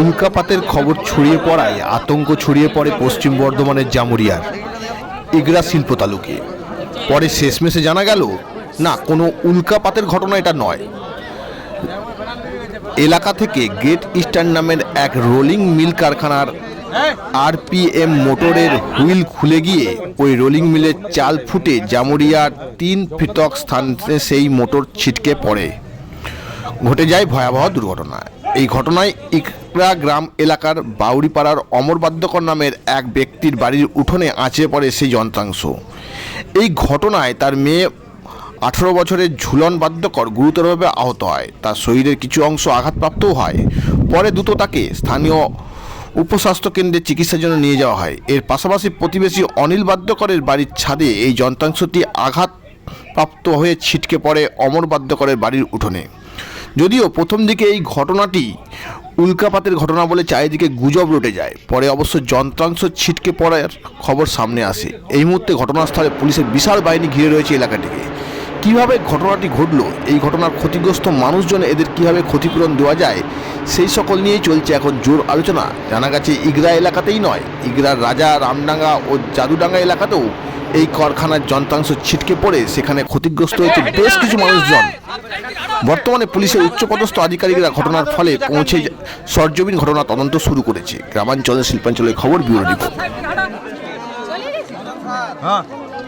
উল্কাপাতের খবর ছড়িয়ে পড়ায়, আতঙ্ক ছড়িয়ে পড়ে পশ্চিম বর্ধমানের জামুরিয়ার ইগরা শিল্প তালুকে। পরে শেষমেশে জানা গেল, না, কোনো উল্কাপাতের ঘটনা এটা নয়। এলাকা থেকে গেট ইস্টার্ন নামের এক রোলিং মিল কারখানার আরপিএম মোটরের হুইল খুলে গিয়ে ওই রোলিং মিলের চাল ফুটে জামুরিয়ার তিন পৃথক স্থানে সেই মোটর ছিটকে পড়ে। ঘটে যায় ভয়াবহ দুর্ঘটনা। এই ঘটনায় ইকরা গ্রাম এলাকার বাউরিপাড়ার অমর বাদ্যকর নামের এক ব্যক্তির বাড়ির উঠোনে আঁচড়ে পড়ে সেই যন্ত্রাংশ। এই ঘটনায় তার মেয়ে আঠারো বছরের ঝুলন বাদ্যকর গুরুতরভাবে আহত হয়। তার শরীরের কিছু অংশ আঘাতপ্রাপ্তও হয়। পরে দ্রুত তাকে স্থানীয় উপস্বাস্থ্য কেন্দ্রে চিকিৎসার জন্য নিয়ে যাওয়া হয়। এর পাশাপাশি প্রতিবেশী অনিল বাদ্যকরের বাড়ির ছাদে এই যন্ত্রাংশটি আঘাতপ্রাপ্ত হয়ে ছিটকে পড়ে অমর বাদ্যকরের বাড়ির উঠোনে। যদিও প্রথম দিকে এই ঘটনাটি উল্কাপাতের ঘটনা বলে চারিদিকে গুজব রটে যায়। পরে অবশ্য যন্ত্রাংশ ছিটকে পড়ার খবর সামনে আসে। এই মুহূর্তে ঘটনাস্থলে পুলিশের বিশাল বাহিনী ঘিরে রয়েছে এলাকাটিকে। কীভাবে ঘটনাটি ঘটলো এই ঘটনার ক্ষতিগ্রস্ত মানুষজন এদের কীভাবে ক্ষতিপূরণ দেওয়া যায় সেই সকল নিয়েই চলছে এখন জোর আলোচনা। জানা গেছে ইগরা এলাকাতেই নয় ইগরার রাজা রামডাঙ্গা ও জাদুডাঙ্গা এলাকাতেও এই কারখানার যন্ত্রাংশ ছিটকে পড়ে সেখানে ক্ষতিগ্রস্ত হয়েছে বেশ কিছু মানুষজন। বর্তমানে পুলিশের উচ্চপদস্থ আধিকারিকরা ঘটনার ফলে পৌঁছে সরজমিন ঘটনা তদন্ত শুরু করেছে। গ্রামাঞ্চলের শিল্পাঞ্চলের খবর ব্যুরো রিপোর্ট।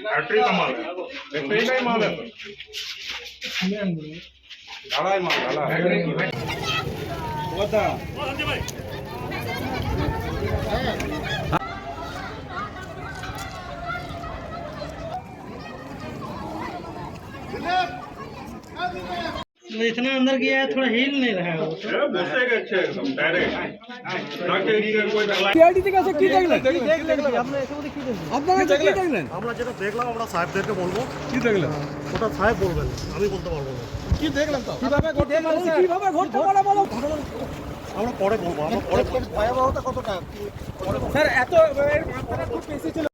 फैक्ट्री का माल है फैक्ट्री का ही माल है डाला है माल डाला है इतना अंदर गया है थोड़ा हिल नहीं रहा है वो ये बसेगा अच्छे एकदम डायरेक्ट ना कि इसका कोई डला সিআইডি থেকে আছে কি দেখলেন আপনারা যে কি দেখলেন আমরা যেটা দেখলাম আমরা সাহেবদেরকে বলবো কি দেখলেন ওটা সাহেব বলবেন আমি বলতে পারবো না কি দেখলেন তো কিভাবে ঘটতে পারে কিভাবে ঘটতে পারে বলো আমরা পরে বলবো আমরা পরে বলবো। ভয়াবহতা কতটা স্যার এত এর মাত্রা খুব বেশি ছিল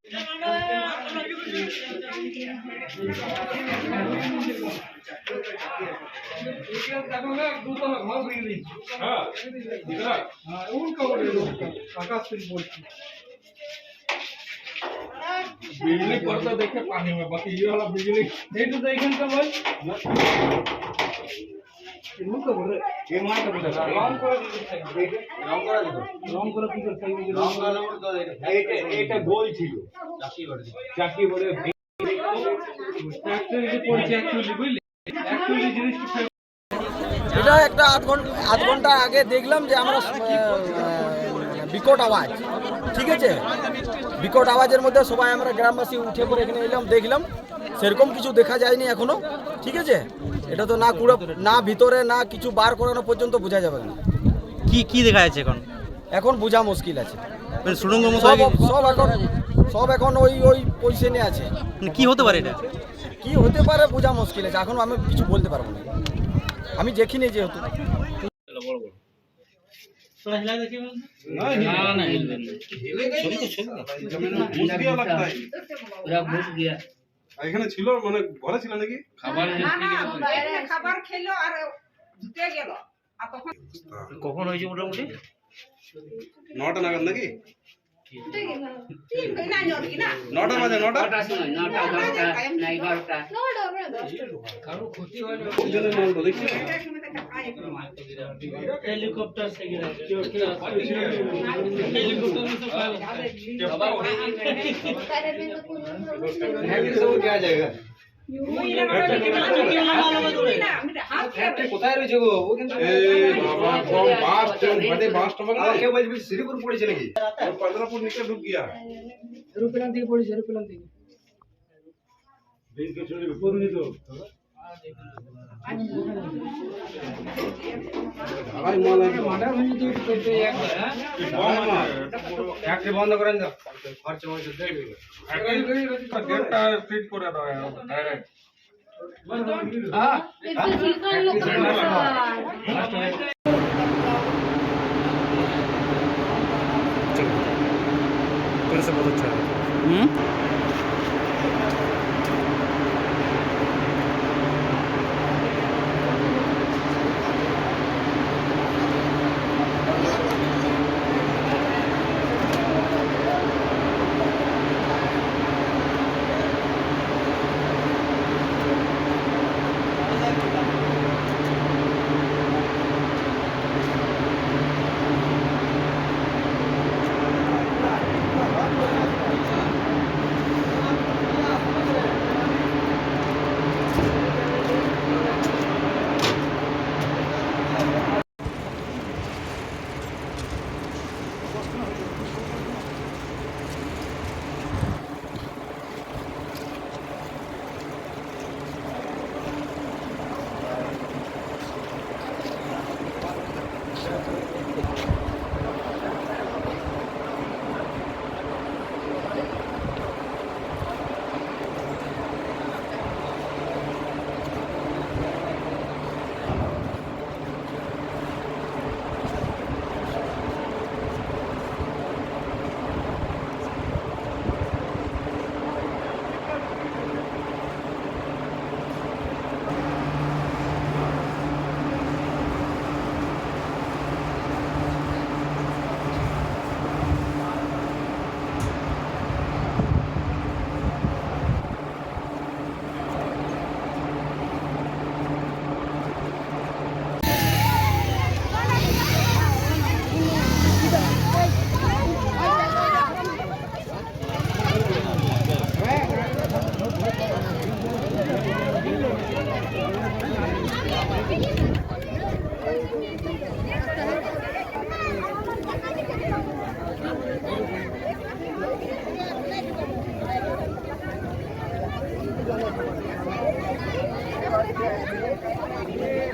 बिजली पड़ता देखे पानी में बाकी ये वाला बिजली এইটু তো এখান का বল রং করে কি করতে এটা গোল ছিল চাকরি করে ফ্যাক্টরি যে পড়ছে অ্যাকচুয়ালি বুঝলি অ্যাকচুয়ালি জিনিসটা এটা একটা আধ ঘণ্টা আধ ঘণ্টা আগে দেখলাম যে আমরা বিকট আওয়াজ ঠিক আছে? বিকট আওয়াজের মধ্যে সবাই আমরা গ্রামবাসী উঠে পড়ে এখানে এলাম দেখলাম। সেরকম কিছু দেখা যায়নি এখনও ঠিক আছে? এটা তো না কুড়ে না ভিতরে না কিছু বার করানো পর্যন্ত বোঝা যাবে না। কি কি দেখা যাচ্ছে এখন? এখন বোঝা মুশকিল আছে। মানে সুড়ঙ্গ সব গেছে। সব এখন সব এখন ওই ওই পজিশনে আছে। মানে কি হতে পারে এটা? কি হতে পারে বোঝা মুশকিল আছে এখন আমি কিছু বলতে পারব না। আমি দেখিনি যেহেতু। এখানে ছিল মানে ঘরে ছিল নাকি? খাবার খেলো? আর গেল। কখন হয়েছে মোটামুটি? নটা নাগাদ নাকি? हेलीकॉप्टर से गिरा हेलीकॉप्टर में सब क्या जाएगा কোথায় রয়েছে গো বাস মানে বাস স্টপের কে বলবি পড়েছে নাকি পদ্মপুর নিচে ডুব গিয়া থেকে পড়েছে রূপলান থেকে। দিন কে চলে পড়ুনি তো হ্যাঁ বন্ধ করেন দাও খরচা গেটটা ফিট করে দাও ডাইরেক্ট হ্যাঁ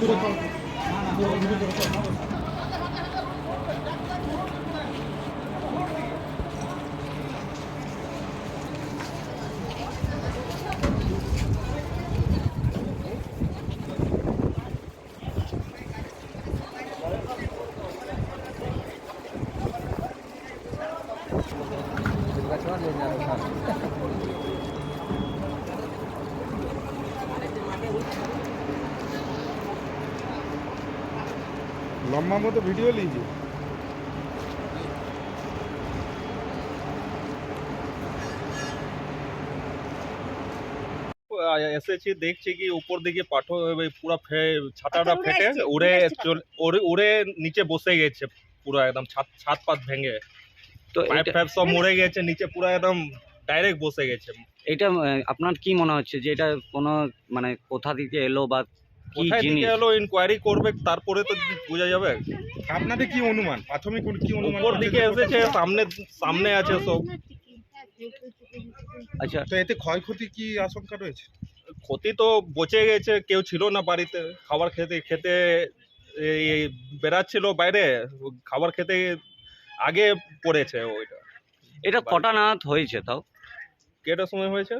দূরে মতো ভিডিও লিজি এসেছি দেখছি কি উপর দিকে পাঠো পুরো ছাতাটা ফেটে উড়ে চল- উড়ে উড়ে নিচে বসে গেছে পুরো একদম ছাদ ছাদ পাত ভেঙে। তো পাইপ ফাইপ সব মরে গেছে নিচে পুরো একদম ডাইরেক্ট বসে গেছে। এটা আপনার কি মনে হচ্ছে যে এটা কোনো মানে কোথা থেকে এলো বা কি কোথায় জিনিস? দিকে এলো ইনকোয়ারি করবে তারপরে তো বোঝা যাবে। আপনাদের কি অনুমান? প্রাথমিক কি অনুমান উপর দিকে এসেছে সামনে সামনে আছে সব। আচ্ছা। তো এতে ক্ষয়ক্ষতি কি আশঙ্কা রয়েছে? ক্ষতি তো বচে গেছে কেউ ছিল না বাড়িতে। খাবার খেতে খেতে এই এই বেড়াচ্ছিল বাইরে খাবার খেতে আগে পড়েছে ওইটা। এটা কটা নাগাদ হয়েছে তাও? কেটার সময় হয়েছে?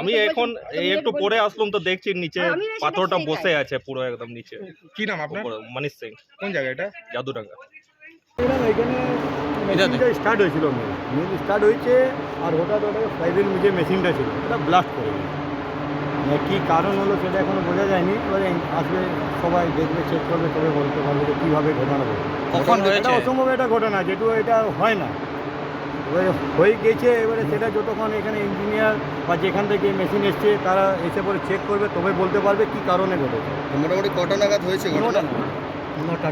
আমি এখন এই একটু পরে আসলাম তো দেখছি নিচে পাথরটা বসে আছে পুরো একদম নিচে। কি নাম আপনার? মনীষ সিং। কোন জায়গা এটা? জাদুডাঙ্গা মেশিনটা স্টার্ট হয়েছিল মিল স্টার্ট হয়েছে আর হঠাৎ ওটা ফাইভের যে মেশিনটা ছিল। ওটা ব্লাস্ট করে মানে কী কারণ হলো সেটা এখনও বোঝা যায়নি। এবারে আসবে সবাই দেখবে চেক করবে তবে বলতে পারবে যে কীভাবে ঘটনা ঘটে কখন এটা অসম্ভব একটা ঘটনা যেটু এটা হয় না। এবারে হয়ে গেছে এবারে সেটা যতক্ষণ এখানে ইঞ্জিনিয়ার বা যেখান থেকে মেশিন এসছে তারা এসে পরে চেক করবে তবে বলতে পারবে কী কারণে ঘটেছে। মোটামুটি কটা নাগাদ হয়েছে নটা নটা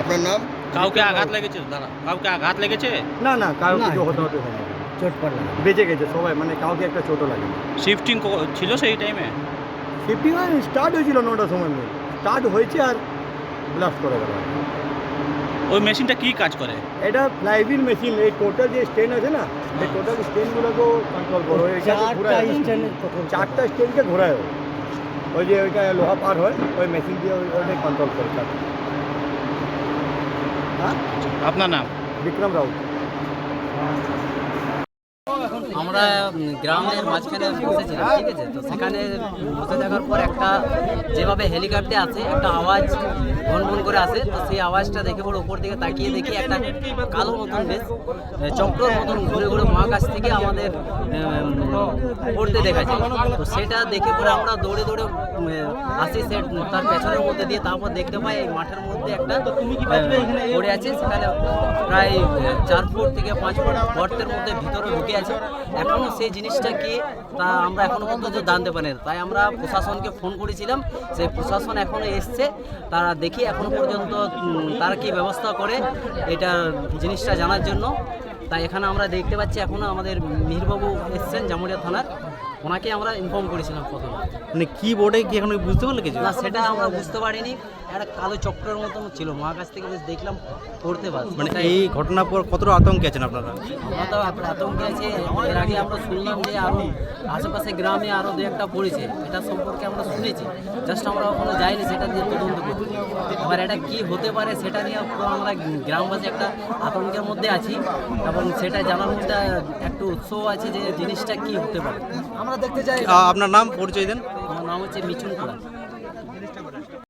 আপনার নাম? কাউকে আঘাত লেগেছে? দাদা কাউকে আঘাত লেগেছে? না না কারও কিছু হতে হতে হয় চোট পড়ল বেঁচে গেছে সবাই মানে কাউকে একটা চোটও লাগে শিফটিং ছিল সেই টাইমে শিফটিং স্টার্ট হয়েছিল নটার সময়। স্টার্ট হয়েছে আর ব্লাস্ট করে গেল। ওই মেশিনটা কি কাজ করে? এটা ফ্লাইভিল মেশিন এই টোটাল যে স্টেন আছে না এই টোটাল স্টেনগুলোকে কন্ট্রোল করো চারটা স্টেনকে ঘোরায়। ওই যে ওইটা লোহা পার হয় ওই মেশিন দিয়ে ওই- ওইটাই কন্ট্রোল করে হ্যাঁ? আপনার নাম? বিক্রম রাউত। আমরা গ্রামের মাঝখানে বসেছিলাম ঠিক আছে? তো সেখানে বসে থাকার পর একটা যেভাবে হেলিকপ্টার আছে একটা আওয়াজ ভন ভন করে আসে তো সেই আওয়াজটা দেখে পরে উপর দিকে তাকিয়ে দেখি একটা কালো মতন বেশ চক্রর মতন ঘুরে ঘুরে মহাকাশ থেকে আমাদের পড়তে দেখা যায়। তো সেটা দেখে পরে আমরা দৌড়ে দৌড়ে আসি সে তার পেছনের মধ্যে দিয়ে তারপর দেখতে পাই এই মাঠের মধ্যে একটা পড়ে আছে, সেখানে প্রায় চার ফুট থেকে পাঁচ ফুট গর্তের মধ্যে ভিতরে ঢুকে আছে। এখনও সেই জিনিসটা কি তা আমরা এখনও পর্যন্ত জানতে পারি তাই আমরা প্রশাসনকে ফোন করেছিলাম, সেই প্রশাসন এখনও এসছে, তারা দেখি এখনও পর্যন্ত তার কি ব্যবস্থা করে এটা জিনিসটা জানার জন্য? তাই এখানে আমরা দেখতে পাচ্ছি এখনও আমাদের মিহিরবাবু এসছেন জামুরিয়া থানার। ওনাকে আমরা ইনফর্ম করেছিলাম প্রথমে। মানে কি বোর্ডে কি এখন বুঝতে পারলে কিছু? না সেটা আমরা বুঝতে পারিনি। একটা কালো চক্রের মতন ছিল। মহাকাশ থেকে বেশ দেখলাম পড়তে পারছি। মানে এই ঘটনার পর কতটা আতঙ্কে আছেন আপনারা? আতঙ্কে আছি। এর আগে আমরা শুনলাম যে আরও আশেপাশে গ্রামে আরও দু একটা পড়েছে। এটা সম্পর্কে আমরা শুনেছি। জাস্ট আমরা ওখানে যাইনি সেটা দিয়ে তদন্ত করব এবার এটা কি হতে পারে সেটা নিয়ে পুরো আমরা গ্রামবাসী একটা আতঙ্কের মধ্যে আছি এবং সেটা জানার মধ্যে একটু উৎসাহ আছে যে জিনিসটা কি হতে পারে। আমরা দেখতে চাই আপনার নাম পরিচয় দেন। আমার নাম হচ্ছে মিচুন কুড়া